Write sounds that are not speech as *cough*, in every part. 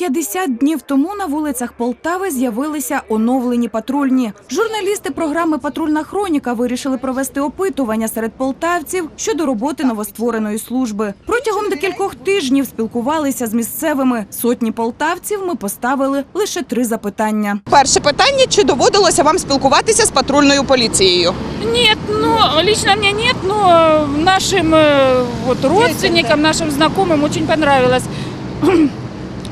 Рівно 50 днів тому на вулицях Полтави з'явилися оновлені патрульні. Журналісти програми Патрульна хроніка вирішили провести опитування серед полтавців щодо роботи новоствореної служби. Протягом декількох тижнів спілкувалися з місцевими. Сотні полтавців ми поставили лише три запитання. Перше питання: чи доводилося вам спілкуватися з патрульною поліцією? Нет, ну, лично мне нет, но нашим э, вот, родственникам, нашим знакомым очень понравилось. *clears throat*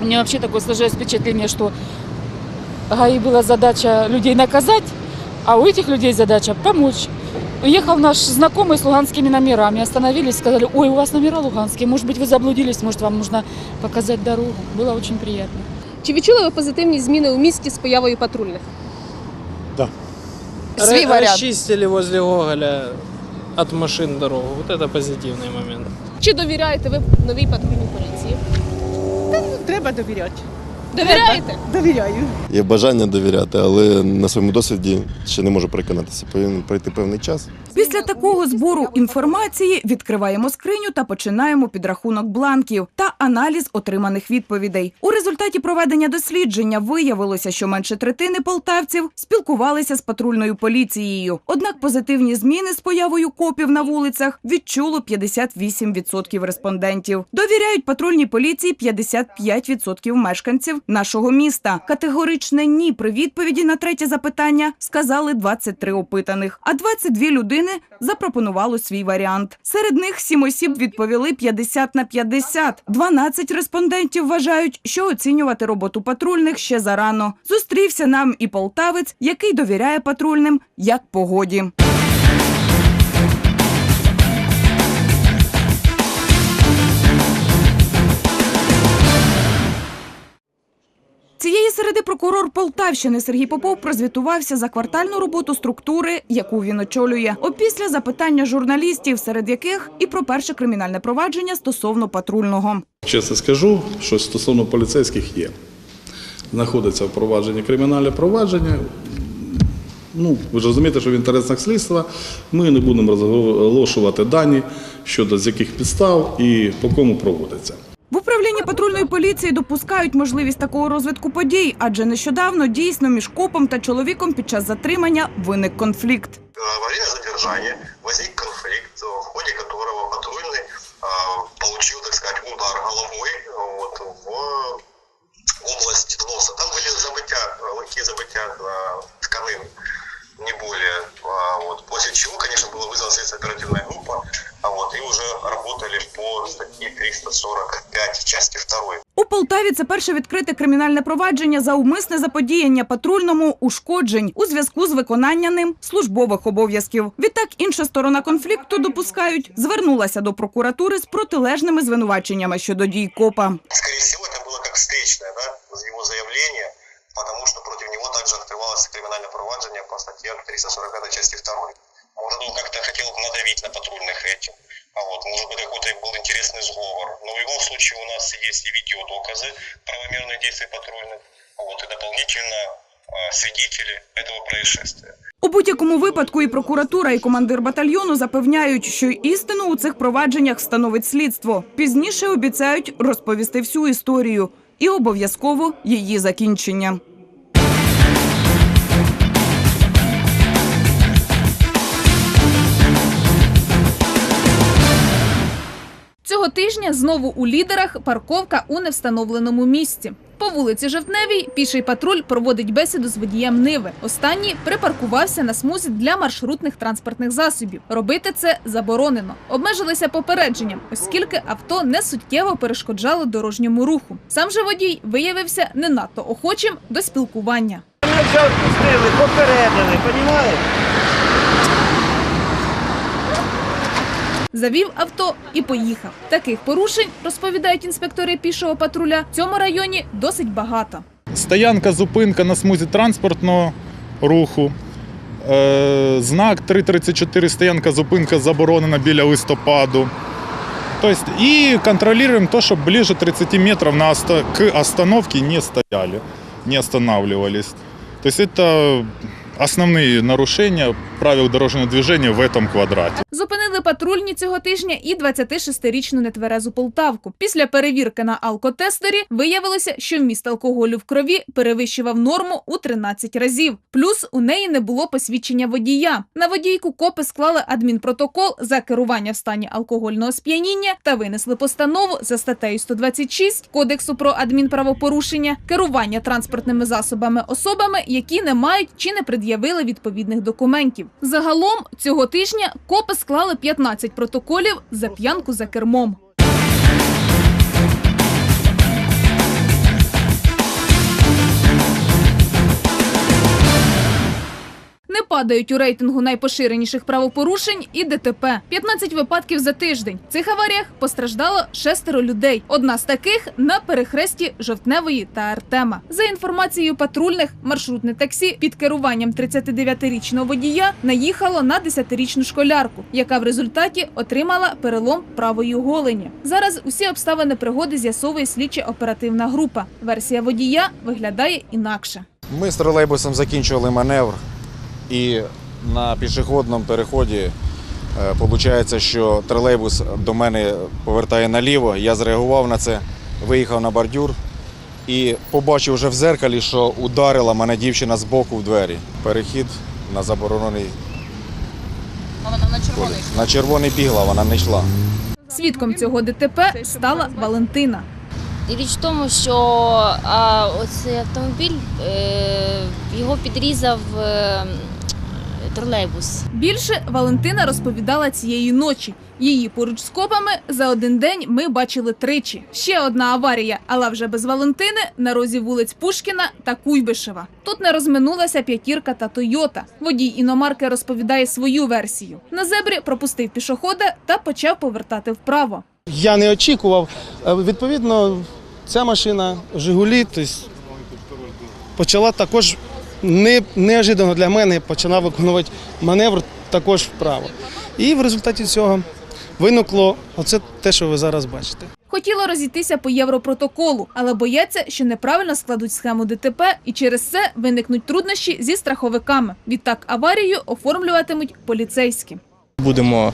У меня вообще такое сложилось впечатление, что ГАИ была задача людей наказать, а у этих людей задача помочь. Уехал наш знакомый с луганскими номерами, остановились, сказали, ой, у вас номера луганские, может быть, вы заблудились, может, вам нужно показать дорогу. Было очень приятно. Чи відчули ви позитивні зміни у місті з появою патрульних? Свій Ра- варіант. Расчистили возле Гоголя от машин дорогу. Вот это позитивный момент. Чи довіряєте ви новій патрульній поліції? Треба довіряти. Довіряєте? Довіряю. Є бажання довіряти, але на своєму досвіді ще не можу переконатися. Повинен пройти певний час. Після такого збору інформації відкриваємо скриню та починаємо підрахунок бланків та аналіз отриманих відповідей. У результаті проведення дослідження виявилося, що менше третини полтавців спілкувалися з патрульною поліцією. Однак позитивні зміни з появою копів на вулицях відчуло 58% респондентів. Довіряють патрульній поліції 55% мешканців нашого міста. Категоричне ні при відповіді на третє запитання сказали 23 опитаних, а 22 людини запропонувало свій варіант. Серед них сім осіб відповіли 50 на 50. 12 респондентів вважають, що оцінювати роботу патрульних ще зарано. Зустрівся нам і полтавець, який довіряє патрульним як погоді. Прокурор Полтавщини Сергій Попов прозвітувався за квартальну роботу структури, яку він очолює. Опісля запитання журналістів, серед яких і про перше кримінальне провадження стосовно патрульного. Чесно скажу, що стосовно поліцейських є. Знаходиться в провадженні кримінальне провадження. Ну, ви ж розумієте, що в інтересах слідства ми не будемо розголошувати дані щодо з яких підстав і по кому проводиться В управлінні патрульної поліції допускають можливість такого розвитку подій, адже нещодавно дійсно між копом та чоловіком під час затримання виник конфлікт. Во время задержания возник конфликт, в ходе которого патрульный а, получил, так сказать, удар головой вот, в область носа. Там были забытия, легкие забытия а, тканин, не более. А, вот, после чего, конечно, была вызвана следственная оперативная группа, а, вот, и уже работали по статье 345 части 2. У Полтаві це перше відкрите кримінальне провадження за умисне заподіяння патрульному ушкоджень у зв'язку з виконанням ним службових обов'язків. Відтак інша сторона конфлікту допускають звернулася до прокуратури з протилежними звинуваченнями щодо дій копа. Скорее всего, это было как встречное, да, его заявление, потому что против него также открывалось криминальное проваджение по статье 345 части 2. Может, он как-то хотел надавить на патрульных этим. А вот, может быть, какой-то был интересный сговор. Но в любом случае у нас есть и видеодоказы правомерных действий патрульных, а вот, и дополнительно а, свидетели этого происшествия. У будь-якому випадку і прокуратура, і командир батальйону запевняють, що істину у цих провадженнях встановить слідство. Пізніше обіцяють розповісти всю історію і обов'язково її закінчення. Цього тижня знову у лідерах парковка у невстановленому місці. По вулиці Жовтневій піший патруль проводить бесіду з водієм Ниви. Останній припаркувався на смузі для маршрутних транспортних засобів. Робити це заборонено. Обмежилися попередженням, оскільки авто не суттєво перешкоджало дорожньому руху. Сам же водій виявився не надто охочим до спілкування. Мене вже відпустили, попередили, розумієте? Завів авто і поїхав. Таких порушень, розповідають інспектори пішого патруля, в цьому районі досить багато. Стоянка, зупинка на смузі транспортного руху. Е, знак 334 стоянка, зупинка заборонена біля листопаду. Тобто, і контролюємо те, щоб ближе 30 метрів на к остановке не стояли, не останавливались. Тобто це основні нарушення правил дорожнього движения в этом квадраті. Зупинили патрульні цього тижня і 26-річну нетверезу полтавку. Після перевірки на алкотестері виявилося, що вміст алкоголю в крові перевищував норму у 13 разів. Плюс у неї не було посвідчення водія. На водійку копи склали адмінпротокол за керування в стані алкогольного сп'яніння та винесли постанову за статтею 126 Кодексу про адмінправопорушення керування транспортними засобами особами, які не мають чи не пред'явили відповідних документів. Загалом цього тижня копи склали 15 протоколів за п'янку за кермом. Падають у рейтингу найпоширеніших правопорушень і ДТП. 15 випадків за тиждень. В цих аваріях постраждало шестеро людей. Одна з таких на перехресті Жовтневої та Артема. За інформацією патрульних, маршрутне таксі під керуванням 39-річного водія наїхало на 10-річну школярку, яка в результаті отримала перелом правої голені. Зараз усі обставини пригоди з'ясовує слідча оперативна група. Версія водія виглядає інакше. Ми з тролейбусом закінчували маневр, і на пішохідному переході виходить, що тролейбус до мене повертає наліво. Я зреагував на це, виїхав на бордюр і побачив вже в зеркалі, що ударила мене дівчина з боку в двері. Перехід на заборонений. Вона на червоний. На червоний бігла, вона не йшла. Свідком цього ДТП стала Валентина. І річ в тому, що а, оцей автомобіль е, його підрізав е, тролейбус. Більше Валентина розповідала цієї ночі. Її поруч з копами за один день ми бачили тричі. Ще одна аварія, але вже без Валентини на розі вулиць Пушкіна та Куйбишева. Тут не розминулася п'ятірка та Тойота. Водій іномарки розповідає свою версію. На зебрі пропустив пішохода та почав повертати вправо. Я не очікував. Е, Відповідно, ця машина Жигулі тобто, почала також не, неожиданно для мене почала виконувати маневр також вправо. І в результаті цього виникло оце те, що ви зараз бачите. Хотіло розійтися по європротоколу, але бояться, що неправильно складуть схему ДТП, і через це виникнуть труднощі зі страховиками. Відтак аварію оформлюватимуть поліцейські. Будемо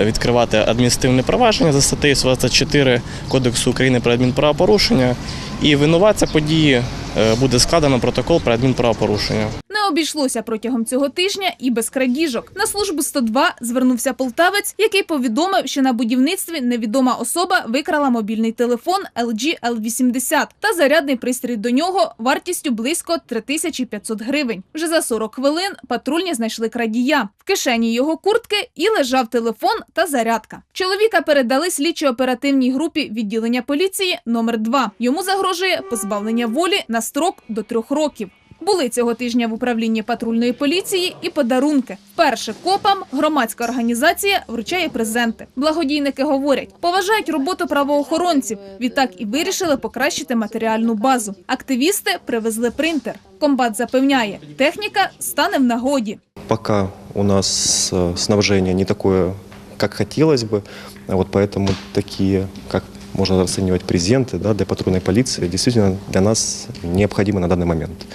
відкривати адміністративне провадження за статтею 24 Кодексу України про адмінправопорушення. І винуватця події е, буде складено протокол про адмінправопорушення. Обійшлося протягом цього тижня і без крадіжок. На службу 102 звернувся полтавець, який повідомив, що на будівництві невідома особа викрала мобільний телефон LG L80 та зарядний пристрій до нього вартістю близько 3500 гривень. Вже за 40 хвилин патрульні знайшли крадія. В кишені його куртки і лежав телефон та зарядка. Чоловіка передали слідчо-оперативній групі відділення поліції номер 2 Йому загрожує позбавлення волі на строк до трьох років. Були цього тижня в управлінні патрульної поліції і подарунки. Перше копам громадська організація вручає презенти. Благодійники говорять, поважають роботу правоохоронців. Відтак і вирішили покращити матеріальну базу. Активісти привезли принтер. Комбат запевняє, техніка стане в нагоді. Пока у нас э, снабжение не такое, как хотелось бы, а вот поэтому такие, как можно оценивать презенты да, для патрульной полиции, действительно для нас необходимы на данный момент.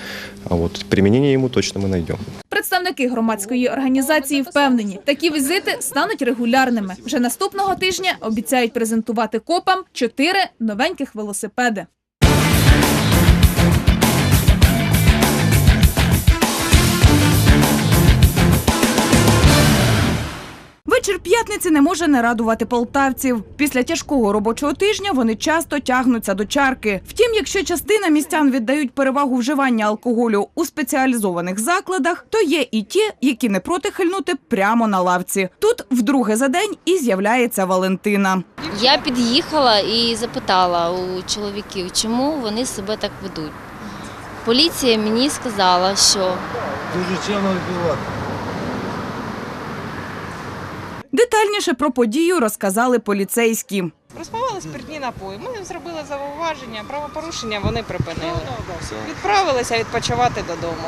А вот применение ему точно мы найдем. Представники громадської організації впевнені, такі візити стануть регулярними. Вже наступного тижня обіцяють презентувати копам чотири новеньких велосипеди. Вечір п'ятниці не може не радувати полтавців. Після тяжкого робочого тижня вони часто тягнуться до чарки. Втім, якщо частина містян віддають перевагу вживання алкоголю у спеціалізованих закладах, то є і ті, які не проти хильнути прямо на лавці. Тут вдруге за день і з'являється Валентина. Я під'їхала і запитала у чоловіків, чому вони себе так ведуть. Поліція мені сказала, що Дуже чемно відбувати. Детальніше про подію розказали поліцейські. Розпивали спиртні напої. Ми зробили зауваження, правопорушення вони припинили. Відправилися відпочивати додому.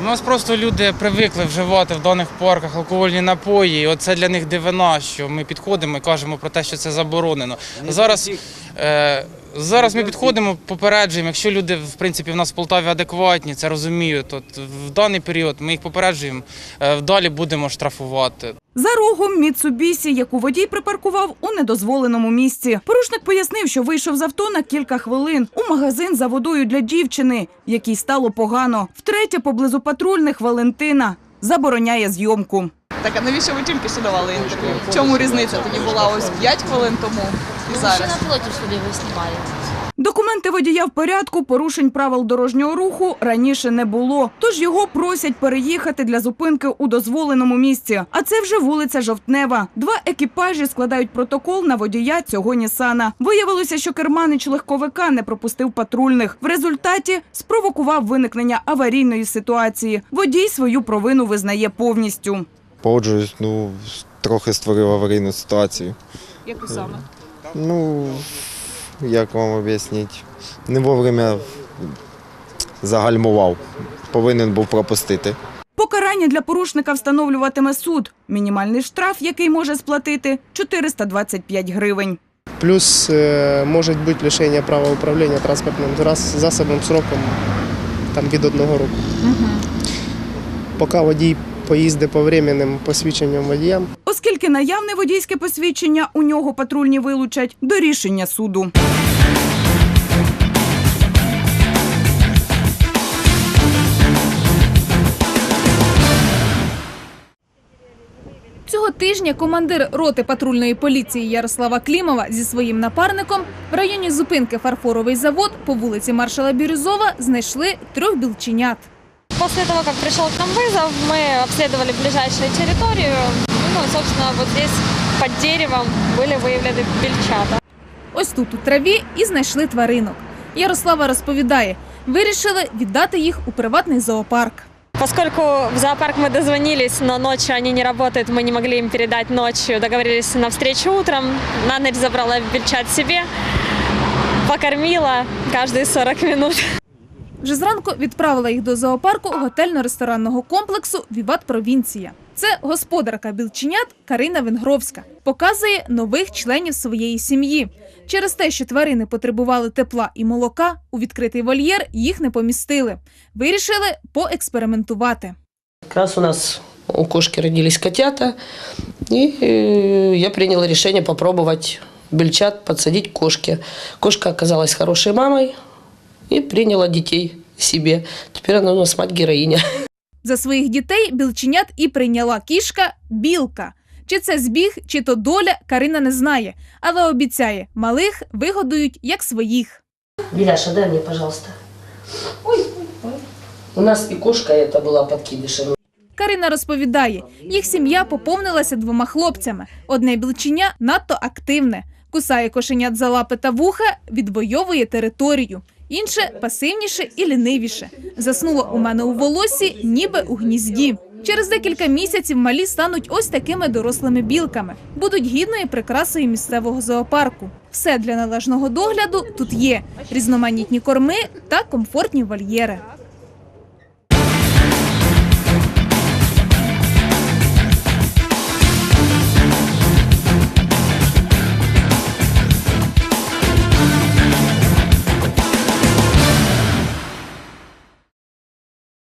У нас просто люди привикли вживати в даних парках алкогольні напої. І оце для них дивина, що ми підходимо і кажемо про те, що це заборонено. Зараз Е, Зараз ми підходимо, попереджуємо. Якщо люди, в принципі, в нас в Полтаві адекватні, це розуміють. То в даний період ми їх попереджуємо, е, далі будемо штрафувати. За рогом Міцубісі, яку водій припаркував у недозволеному місці. Порушник пояснив, що вийшов з авто на кілька хвилин у магазин за водою для дівчини, якій стало погано. Втретє, поблизу патрульних Валентина забороняє зйомку. Так а навіщо ви тільки що давали інтерв'ю? В чому різниця тоді була ось 5 хвилин тому зараз? Машина напротив собі ви знімали. Документи водія в порядку, порушень правил дорожнього руху раніше не було. Тож його просять переїхати для зупинки у дозволеному місці. А це вже вулиця Жовтнева. Два екіпажі складають протокол на водія цього Нісана. Виявилося, що керманич легковика не пропустив патрульних. В результаті спровокував виникнення аварійної ситуації. Водій свою провину визнає повністю. Погоджуюсь, ну, трохи створив аварійну ситуацію. Яку саме? Ну, як вам об'яснити? Не вовремя загальмував. Повинен був пропустити. Покарання для порушника встановлюватиме суд. Мінімальний штраф, який може сплатити – 425 гривень. Плюс э, может быть лишение права управления транспортным зас- засобом сроком там, від одного року. Поки водій поїздить по временним посвідченням водіям, Оскільки наявне водійське посвідчення у нього патрульні вилучать до рішення суду. Цього тижня командир роти патрульної поліції Ярослава Клімова зі своїм напарником в районі зупинки Фарфоровий завод по вулиці Маршала Бірюзова знайшли трьох білченят. После того, как пришел к нам вызов, мы обследовали ближайшую территорию. Ну, собственно, вот здесь под деревом были выявлены бельчата. Ось тут у траві і знайшли тваринок. Ярослава розповідає, вирішили віддати їх у приватний зоопарк. Поскольку в зоопарк мы дозвонились, но ночью они не работают, мы не могли им передать ночью. Договорились на встречу утром. На ночь забрала бельчат себе, покормила каждые 40 минут. Вже зранку відправила їх до зоопарку готельно-ресторанного комплексу Віват Провінція. Це господарка білченят Карина Венгровська. Показує нових членів своєї сім'ї. Через те, що тварини потребували тепла і молока, у відкритий вольєр їх не помістили. Вирішили поекспериментувати. Как раз у нас у кошки родились котята, и э, я приняла решение попробовать бельчат подсадить к кошке. Кошка оказалась хорошей мамой и приняла детей себе. Теперь она у нас мать-героиня. За своїх дітей білченят і прийняла кішка білка. Чи це збіг, чи то доля, Карина не знає, але обіцяє, малих вигодують як своїх. Беляша, дай мне, пожалуйста. Ой, У нас и кошка эта была подкидышем. Карина розповідає, їх сім'я поповнилася двома хлопцями. Одне білченя надто активне, кусає кошенят за лапи та вуха, відвоює територію. Інше пасивніше і лінивіше. Заснуло у мене у волосі, ніби у гнізді. Через декілька місяців малі стануть ось такими дорослими білками. Будуть гідною прикрасою місцевого зоопарку. Все для належного догляду тут є: різноманітні корми та комфортні вольєри.